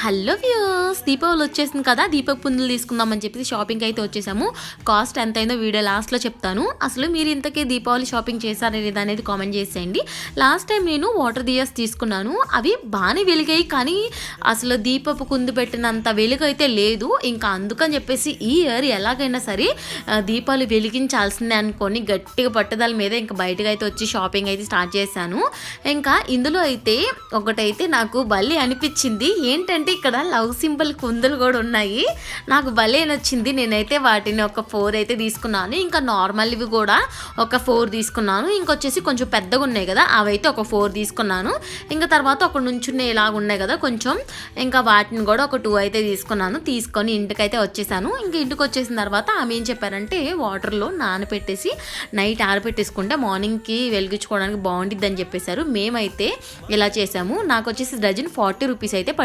Hello views Deepavali వచ్చేసింది కదా దీపక్ పుందులు తీసుకుందామని చెప్పి షాపింగ్ అయితే వచ్చేసాము. కాస్ట్ ఎంత అయిందో వీడియో లాస్ట్లో చెప్తాను. అసలు మీరు ఇంతకీ దీపావళి షాపింగ్ చేశారా లేదా అనేది కామెంట్ చేసేయండి. లాస్ట్ టైం నేను వాటర్ దియర్స్ తీసుకున్నాను. అవి బాగానే వెలిగాయి కానీ అసలు దీపపు కుందు పెట్టినంత వెలుగు అయితే లేదు. ఇంకా అందుకని చెప్పేసి ఈ ఇయర్ ఎలాగైనా సరే దీపాలు వెలిగించాల్సిందే అనుకొని గట్టిగా పట్టుదల మీద ఇంకా బయటకు అయితే వచ్చి షాపింగ్ అయితే స్టార్ట్ చేశాను. ఇంకా ఇందులో అయితే ఒకటైతే నాకు భలే అనిపించింది. ఏంటంటే ఇక్కడ లవ్ సింబల్ కుందులు కూడా ఉన్నాయి. నాకు భలే నచ్చింది. నేనైతే వాటిని ఒక ఫోర్ అయితే తీసుకున్నాను. ఇంకా నార్మల్ ఇవి కూడా ఒక ఫోర్ తీసుకున్నాను. ఇంకొచ్చేసి కొంచెం పెద్దగా ఉన్నాయి కదా అవైతే ఒక ఫోర్ తీసుకున్నాను. ఇంకా తర్వాత ఒక నుంచునే ఇలాగ ఉన్నాయి కదా కొంచెం ఇంకా వాటిని కూడా ఒక టూ అయితే తీసుకున్నాను. తీసుకొని ఇంటికైతే వచ్చేసాను. ఇంకా ఇంటికి వచ్చేసిన తర్వాత ఆమె ఏం చెప్పారంటే వాటర్లో నానబెట్టేసి నైట్ ఆరపెట్టేసుకుంటే మార్నింగ్కి వెలిగించుకోవడానికి బాగుండిద్ది అని చెప్పేశారు. మేమైతే ఇలా చేసాము. నాకు వచ్చేసి డజన్ ఫార్టీ రూపీస్ అయితే పడి